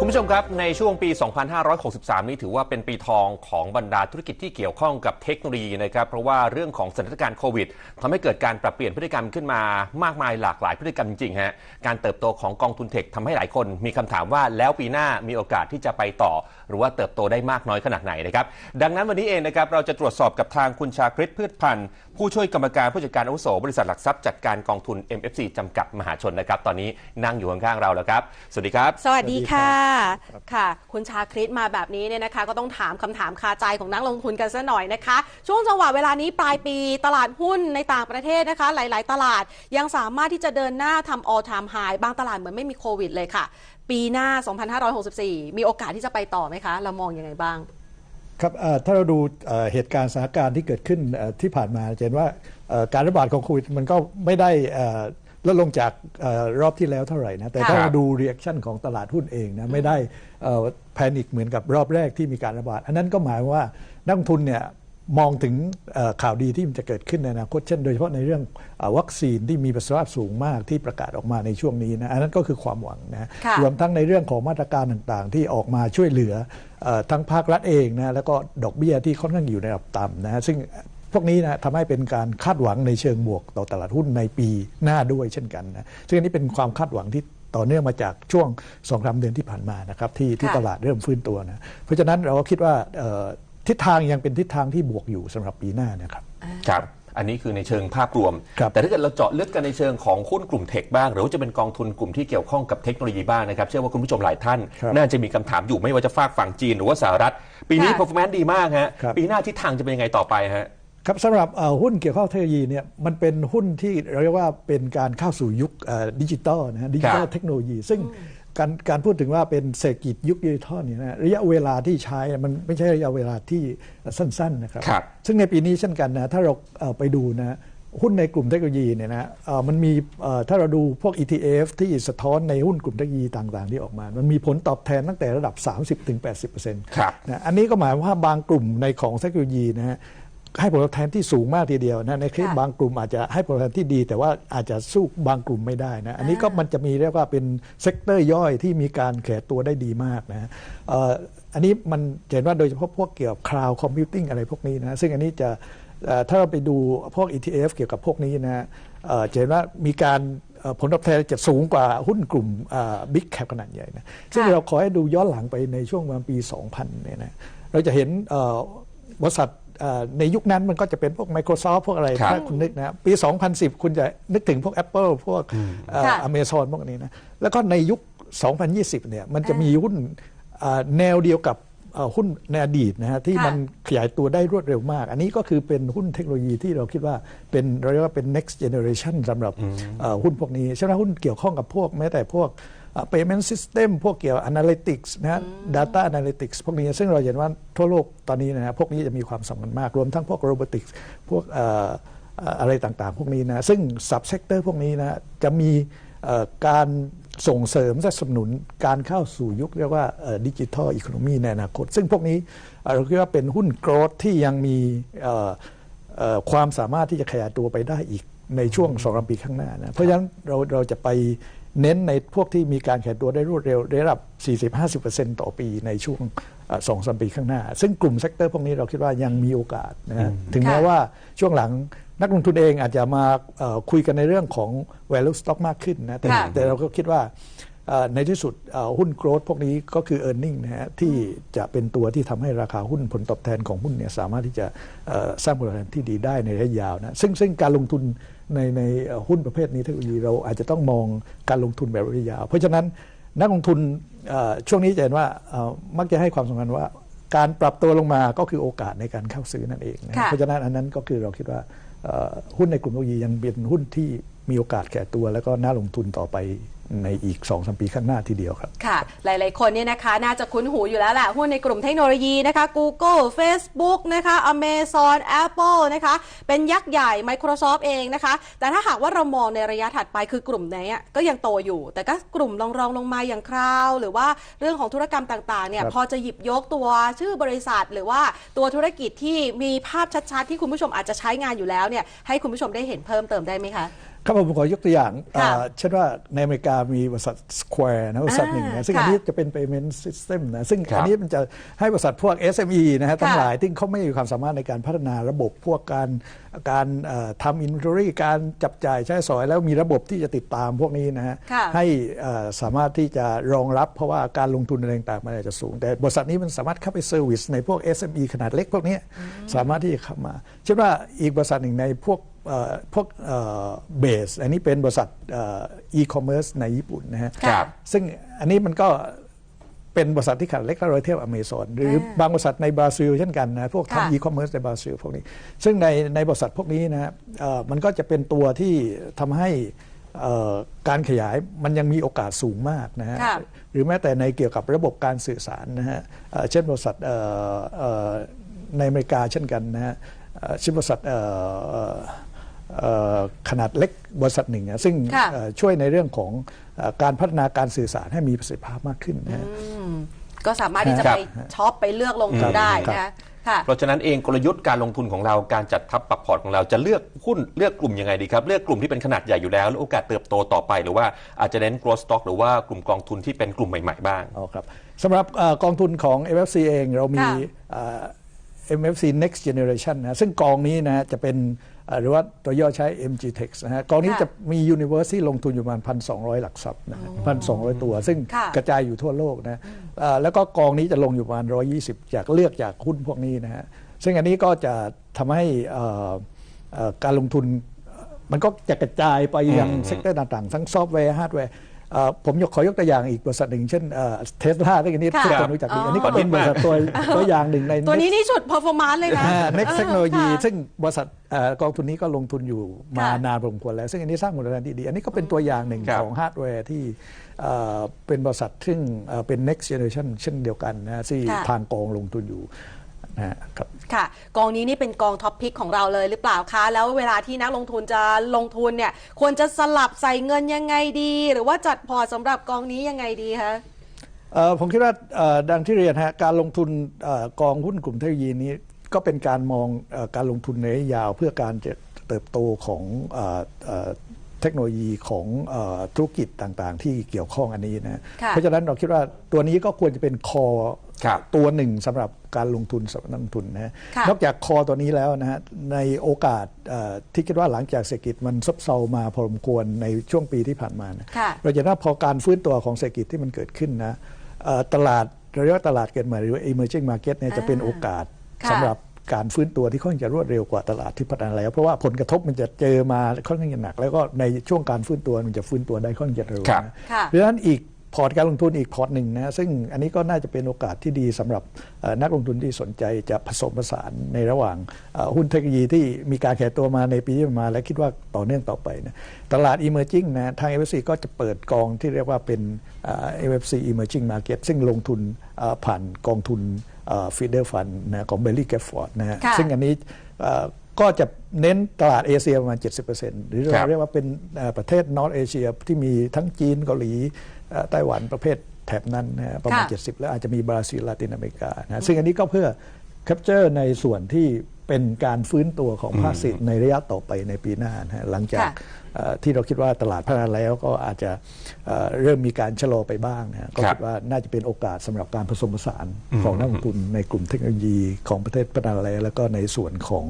คุณผู้ชมครับ ในช่วงปี 2563 นี้ถือว่าเป็นปีทองของบรรดาธุรกิจที่เกี่ยวข้องกับเทคโนโลยีนะครับ เพราะว่าเรื่องของสถานการณ์โควิดทำให้เกิดการปรับเปลี่ยนพฤติกรรมขึ้นมามากมายหลากหลายพฤติกรรมจริงๆฮะ การเติบโตของกองทุนเทคทำให้หลายคนมีคำถามว่าแล้วปีหน้ามีโอกาสที่จะไปต่อ หรือว่าเติบโตได้มากน้อยขนาดไหนนะครับ ดังนั้นวันนี้เองนะครับเราจะตรวจสอบกับทางคุณชาคริตพืชพันธ์ผู้ช่วยกรรมการผู้จัดการอาวุโสบริษัทหลักทรัพย์จัดการกองทุน MFC จำกัดมหาชนนะครับ ตอนนี้นั่งอยู่ข้างๆเราแล้วครับ สวัสดีครับ สวัสดีค่ะค่ะ คุณชาคริตมาแบบนี้เนี่ยนะคะ ก็ต้องถามคำถามคาใจของนักลงทุนกันซะหน่อยนะคะ ช่วงจังหวะเวลานี้ปลายปีตลาดหุ้นในต่างประเทศนะคะ หลาย ๆ ตลาดยังสามารถที่จะเดินหน้าทำ all time high บางตลาดเหมือนไม่มีโควิดเลยค่ะ ปีหน้า 2564 มีโอกาสที่จะไปต่อไหมคะ เรามองยังไงบ้าง ครับเอ่อถ้าเราดูเอ่อเหตุการณ์สถานการณ์ที่เกิดขึ้นเอ่อที่ผ่านมาจะเห็นว่าเอ่อการระบาดของโควิดมันก็ไม่ได้เอ่อ ลดลงจากเออรอบที่แล้วเท่าไหร่นะ แต่ถ้าค่ะเราดูเรีแอคชั่นของตลาดหุ้นเองนะไม่ได้แพนิคเหมือนกับรอบแรกที่มีการระบาด อันนั้นก็หมายว่านักลงทุนเนี่ยมองถึงเอ่อข่าวดีที่มันจะเกิดขึ้นในอนาคตเช่นโดยเฉพาะในเรื่องเอ่อวัคซีนที่มีประสิทธิภาพสูงมากที่ประกาศออกมาในช่วงนี้นะอันนั้นก็คือความหวังนะค่ะรวมทั้งในเรื่องของมาตรการต่างๆ ที่ออกมาช่วยเหลือเออทั้งภาครัฐเองนะแล้วก็ดอกเบี้ยที่ค่อนข้างอยู่ในระดับต่ำนะฮะซึ่งพ วกนี้นะทำให้เป็นการคาดหวังในเชิงบวกต่อตลาดหุ้นในปีหน้าด้วยเช่นกันนะซึ่งอันนี้เป็นความคาดหวังที่ต่อเนื่องมาจากช่วงสองสามเดือนที่ผ่านมานะครับที่ที่ค่ะตลาดเริ่มฟื้นตัวนะเพราะฉะนั้นเราก็คิดว่าเอ่อทิศทางยังเป็นทิศทางที่บวกอยู่สำหรับปีหน้านะครับครับอันนี้คือในเชิงภาพรวมครับแต่ถ้าเกิดเราเจาะลึกกันในเชิงของหุ้นกลุ่มเทคบ้าง หรือว่าจะเป็นกองทุนกลุ่มที่เกี่ยวข้องกับเทคโนโลยีบ้างนะครับ เชื่อว่าคุณผู้ชมหลายท่านครับน่าจะมีคำถามอยู่ไม่ว่าจะฝากฝั่งจีนหรือว่าสหรัฐ ปีนี้ค่ะ performance ดีมากฮะครับปีหน้าทิศทางจะเป็นยังไงต่อไปฮะ ครับสำหรับเอ่อหุ้นเกี่ยวข้องเทคโนโลยีเนี่ยมันเป็นหุ้นที่เราเรียกว่าเป็นการเข้าสู่ยุคเอ่อดิจิตอลนะฮะดิจิตอลครับเทคโนโลยี ซึ่งการการพูดถึงว่าเป็นเศรษฐกิจยุคดิจิทัลเนี่ยนะระยะเวลาที่ใช้มันไม่ใช่ระยะเวลาที่สั้นๆนะครับครับซึ่งในปีนี้เช่นกันนะถ้าเราเอ่อไปดูนะหุ้นในกลุ่มเทคโนโลยีเนี่ยนะเอ่อมันมีเอ่อถ้าเราดูพวก ETF ที่สะท้อนในหุ้นกลุ่มเทคโนโลยีต่างๆ ที่ออกมา มันมีผลตอบแทนตั้งแต่ระดับ 30-80%ครับนะอันนี้ก็หมายว่าบางกลุ่มในของเทคโนโลยีนะฮะ ให้ผลตอบแทนที่สูงมากทีเดียวนะในเคสค่ะบางกลุ่มอาจจะให้ผลตอบแทนที่ดี แต่ว่าอาจจะสู้บางกลุ่มไม่ได้นะอันนี้ก็มันจะมีเรียกว่าเป็นเซกเตอร์ย่อยที่มีการแขตัวได้ดีมากนะฮะเอ่ออันนี้มันจะเห็นว่าโดยเฉพาะพวกเกี่ยวกับ cloud computing อะไรพวกนี้นะซึ่งอันนี้จะเอ่อถ้าเราไปดูพวก ETF เกี่ยวกับพวกนี้นะฮะเอ่อจะเห็นว่ามีการเอ่อผลตอบแทนจะสูงกว่าหุ้นกลุ่มบิ๊กแคปขนาดใหญ่นะซึ่งค่ะเราขอให้ดูย้อนหลังไปในช่วงประมาณปี 2000เนี่ยนะเราจะเห็นเอ่อบริษัทเอ่อ ในยุคนั้นมันก็จะเป็นพวก Microsoft พวกอะไรครับถ้าคุณนึกนะปี 2010 คุณจะนึกถึงพวก Apple พวกค่ะอเมซอนพวกนี้นะแล้วก็ในยุค 2020 เนี่ยมันจะมีหุ้นเอ่อแนวเดียวกับเอ่อหุ้นในอดีตนะฮะที่ค่ะมันขยายตัวได้รวดเร็วมาก อันนี้ก็คือเป็นหุ้นเทคโนโลยีที่เราคิดว่าเป็นเราเรียกว่าเป็น next generation สำหรับเอ่อหุ้นพวกนี้ใช่ไหมหุ้นเกี่ยวข้องกับพวกแม้แต่พวกเอ่อ payment system พวกเกี่ยว analytics นะฮะ data analytics พวกนี้ซึ่งเราเห็นว่าทั่วโลกตอนนี้นะฮะพวกนี้จะมีความสำคัญมาก รวมทั้งพวก robotics พวกเอ่อเอ่ออะไรต่างๆ พวกนี้นะ ซึ่ง subsector พวกนี้นะจะมีเอ่อการส่งเสริมสนับสนุนการเข้าสู่ยุคเรียกว่าดิจิทัลอีโคโนมีในอนาคต ซึ่งพวกนี้เอ่อเราคิดว่าเป็นหุ้นโกรดที่ยังมีเอ่อเอ่อความสามารถที่จะขยายตัวไปได้อีกในช่วงสองสามปีข้างหน้านะ เพราะฉะนั้นเราเราจะไป เน้นในพวกที่มีการขยายตัวได้รวดเร็วระดับ 40-50%ต่อปีในช่วงเอ่อสองสามปีข้างหน้า ซึ่งกลุ่มเซกเตอร์พวกนี้เราคิดว่ายังมีโอกาสนะฮะถึงแม้ค่ะว่าช่วงหลังนักลงทุนเองอาจจะมาเอ่อคุยกันในเรื่องของ value stock มากขึ้นนะแต่ค่ะแต่เราก็คิดว่าเอ่อ ในที่สุดเอ่อหุ้นโกรดพวกนี้ก็คือ e a r n i n g นะฮะที่จะเป็นตัวที่ทำให้ราคาหุ้นผลตอบแทนของหุ้นเนี่ยสามารถที่จะเอ่อสร้างผลตอบแทนที่ดีได้ในระยะยาวนะซึ่งซึ่งการลงทุนในในเอ่อหุ้นประเภทนี้เทคโนโลยีเราอาจจะต้องมองการลงทุนแบบระยะยาว เพราะฉะนั้นนักลงทุนเอ่อช่วงนี้จะเห็นว่าเอ่อมักจะให้ความสำคัญว่าการปรับตัวลงมาก็คือโอกาสในการเข้าซื้อนั่นเองนะค่ะเพราะฉะนั้นอันนั้นก็คือเราคิดว่าเอ่อหุ้นในกลุ่มเทคโนโลยียังเป็นหุ้นที่มีโอกาสแก่ตัว แล้วก็น่าลงทุนต่อไป ในอีก2อสปีข้างหน้าทีเดียวครับ ค่ะ หลาย ๆ คนเนี่ยนะคะ น่าจะคุ้นหูอยู่แล้วแหละหุ้นในกลุ่มเทคโนโลยีนะคะ Google Facebook นะคะ Amazon Apple นะคะ เป็นยักษ์ใหญ่ Microsoft เองนะคะ แต่ถ้าหากว่าเรามองในระยะถัดไปคือกลุ่มไหนอะก็ยังโตอยู่ แต่ก็กลุ่มรองรองๆลงมาอย่างคราว หรือว่าเรื่องของธุรกรรมต่าง ๆ เนี่ยครับพอจะหยิบยกตัวชื่อบริษัท หรือว่าตัวธุรกิจที่มีภาพชัด ๆ ที่คุณผู้ชมอาจจะใช้งานอยู่แล้วเนี่ย ให้คุณผู้ชมได้เห็นเพิ่มเติมได้ไหมคะ ครับผมขอยกตัวอย่างค่ะอ่าเช่นว่าในอเมริกามีบริษัท Square นะบริษัทหนึ่งอ่านะซึ่งค่ะอันนี้จะเป็น payment system นะซึ่งครับอันนี้มันจะให้บริษัทพวก SME นะฮะทั้งค่ะหลายที่เขาไม่มีความสามารถในการพัฒนาระบบพวกการการเอ่อทำ inventory การจับจ่ายใช้สอย แล้วมีระบบที่จะติดตามพวกนี้นะฮะค่ะ ให้เอ่อสามารถที่จะรองรับเพราะว่าการลงทุนอะไรต่างๆมันอาจจะสูง แต่บริษัทนี้มันสามารถเข้าไปเซอร์วิสในพวก SME ขนาดเล็กพวกนี้สามารถที่จะเข้ามาเช่นว่าอีกบริษัทหนึ่งในพวกเอ่อ พวกเบส อันนี้เป็นบริษัทอีคอมเมิร์ซในญี่ปุ่นนะฮะครับ ซึ่งอันนี้มันก็เป็นบริษัทที่ขนาดเล็กถ้าเราเทียบอเมซอนหรืออบางบริษัทในบราซิลเช่นกันนะพวกค่ะทำอีคอมเมิร์ซในบราซิลพวกนี้ ซึ่งในในบริษัทพวกนี้นะฮะเอ่อมันก็จะเป็นตัวที่ทำให้เอ่อการขยายมันยังมีโอกาสสูงมากนะฮะค่ะหรือแม้แต่ในเกี่ยวกับระบบการสื่อสารนะฮะเอ่อเช่นบริษัทเอ่อเอ่อในอเมริกาเช่นกันนะฮะเอ่อเช่นบริษัท เอ่อเอ่อเอ่อขนาดเล็กบริษัทหนึ่งนะซึ่งค่ะเอ่อช่วยในเรื่องของเอ่อการพัฒนาการสื่อสารให้มีประสิทธิภาพมากขึ้นนะฮะก็สามารถที่จะครัไปบช็อปไปเลือกลงทุนครับได้ครับนะคะค่ะเพราะฉะนั้นเองกลยุทธ์การลงทุนของเราการจัดทับปรับพอร์ตของเราจะเลือกหุ้นเลือกกลุ่มยังไงดีครับ เลือกกลุ่มที่เป็นขนาดใหญ่อยู่แล้วแล้วโอกาสเติบโตต่อไป หรือว่าอาจจะเน้น growth stock หรือว่ากลุ่มกองทุนที่เป็นกลุ่มใหม่ ๆ บ้างอ๋อครับสำหรับเอ่อกองทุนของ MFC เองเรามีค่ะเอ่อ MFC Next Generation นะซึ่งกองนี้นะจะเป็นเอ่อ หรือว่าตัวย่อใช้ MGTEX นะฮะกองนี้ค่ะจะมี Universe ที่ลงทุนอยู่ประมาณ 1,200 หลักทรัพย์นะพันสองตัว ซึ่งค่ะกระจายอยู่ทั่วโลกนะเอ่อแล้วก็กองนี้จะลงอยู่ประมาณ 120 จากเลือกจากหุ้นพวกนี้นะฮะซึ่งอันนี้ก็จะทำให้เอ่อเอ่อการลงทุนมันก็จะกระจายไปยังเซกเตอร์ต่างๆ ทั้งซอฟต์แวร์ฮาร์ดแวร์เอ่อ ผมยกขอยกตัวอย่างอีกบริษัทหนึ่งเช่นเทสลาที่อันนี้ค่ะทุกคนรู้จักดีอ๋ออัอันนี้ก็เป็นบริษัทตัวตัวอย่างหนึ่งในตัวนี้ Next นี่สุด performance เลยนะอ่า Next เออ Technology ค่ะซึ่งบริษัทเอ่อกองทุนนี้ก็ลงทุนอยู่มาค่ะนานพอสมควรแล้ว ซึ่งอันนี้สร้างมูลค่าที่ดี อันนี้ก็เป็นตัวอย่างหนึ่งครับของฮาร์ดแวร์ที่เอ่อเป็นบริษัทซึ่งเอ่อเป็น next generation เช่นเดียวกันนะที่ค่ะทางกองลงทุนอยู่ นะฮะครับค่ะ กองนี้นี่เป็นกองท็อปพิกของเราเลยหรือเปล่าคะแล้วเวลาที่นักลงทุนจะลงทุนเนี่ย ควรจะสลับใส่เงินยังไงดี หรือว่าจัดพอร์ตสำหรับกองนี้ยังไงดีคะเอ่อผมคิดว่าเอ่อดังที่เรียนฮะการลงทุนเอ่อกองหุ้นกลุ่มเทคโนโลยีนี้ก็เป็นการมองเออการลงทุนในระยะยาวเพื่อการจะเติบโตของเอ่อเอ่อเทคโนโลยีของเออธุรกิจต่างๆ ที่เกี่ยวข้องอันนี้นะค่ะเพราะฉะนั้นเราคิดว่าตัวนี้ก็ควรจะเป็นคอครับ ตัวหนึ่งสำหรับการลงทุนสำหรับนักลงทุนนะฮะค่ะนอกจากคอตัวนี้แล้วนะฮะในโอกาสเอ่อที่คิดว่าหลังจากเศรษฐกิจมันซบเซามาพอสมควรในช่วงปีที่ผ่านมานะค่ะเราจะได้พอการฟื้นตัวของเศรษฐกิจที่มันเกิดขึ้นนะเอ่อตลาดเราเรียกว่าตลาดเกิดใหม่หรือว่า emerging market เนี่ยจะเป็นโอกาสค่ะ สำหรับการฟื้นตัวที่ค่อนข้างจะรวดเร็วกว่าตลาดที่พัฒนาแล้ว เพราะว่าผลกระทบมันจะเจอมาค่อนข้างจะหนัก แล้วก็ในช่วงการฟื้นตัวมันจะฟื้นตัวได้ค่อนข้างจะเร็วครับ นะ ค่ะ เพราะฉะนั้นอีก พอร์ตการลงทุนอีกพอร์ตหนึ่งนะซึ่งอันนี้ก็น่าจะเป็นโอกาสที่ดีสำหรับเอ่อนักลงทุนที่สนใจจะผสมผสานในระหว่างเอ่อหุ้นเทคโนโลยีที่มีการแข่ตัวมาในปีที่ผ่านมาและคิดว่าต่อเนื่องต่อไปนะตลาด emerging นะทาง FFC ก็จะเปิดกองที่เรียกว่าเป็นเอ่อ FFC emerging market ซึ่งลงทุนเอ่อผ่านกองทุนฟีเดอร์ฟันนะของเบลลี่แกฟฟอร์ดนะฮะค่ะซึ่งอันนี้เอ่อก็จะเน้นตลาดเอเชียประมาณ 70%หรือครัเราบเรียกว่าเป็นเอ่อประเทศนอร์ t เอเชียที่มีทั้งจีนเกาหลีเอ่อ ไต้หวันประเภทแถบนั้นนะฮะประมาณ ค่ะ 70 แล้วอาจจะมีบราซิลลาตินอเมริกานะซึ่งอันนี้ก็เพื่อแคปเจอร์ในส่วนที่เป็นการฟื้นตัวของภาคเศรษฐกิจในระยะต่อไปในปีหน้านะฮะหลังจากค่ะ เอ่อที่เราคิดว่าตลาดพัฒนาแล้วก็อาจจะเอ่อเริ่มมีการชะลอไปบ้างนะฮะก็ครับคิดว่าน่าจะเป็นโอกาสสำหรับการผสมผสานของนักลงทุนในกลุ่มเทคโนโลยีของประเทศพัฒนาแล้วแล้วก็ในส่วนของ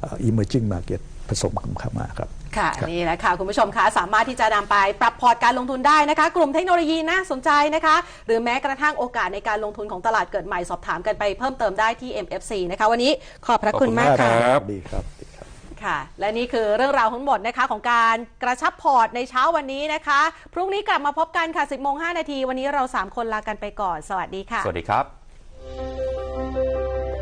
เอ่อ emerging market ผสมกันเข้ามาครับ ค่ะนี่แหละค่ะ คุณผู้ชมคะสามารถที่จะนำไปปรับพอร์ตการลงทุนได้นะคะ กลุ่มเทคโนโลยีน่าสนใจนะคะ หรือแม้กระทั่งโอกาสในการลงทุนของตลาดเกิดใหม่สอบถามกันไปเพิ่มเติมได้ที่ MFC นะคะ วันนี้ขอบพระคุณมากขอบค่ะณครับดีครับดีครับค่ะ และนี่คือเรื่องราวทั้งหมดนะคะของการกระชับพอร์ตในเช้าวันนี้นะคะ พรุ่งนี้กลับมาพบกันค่ะ 10โมง5นาที วันนี้เรา 3 คนลากันไปก่อน สวัสดีค่ะ สวัสดีครับ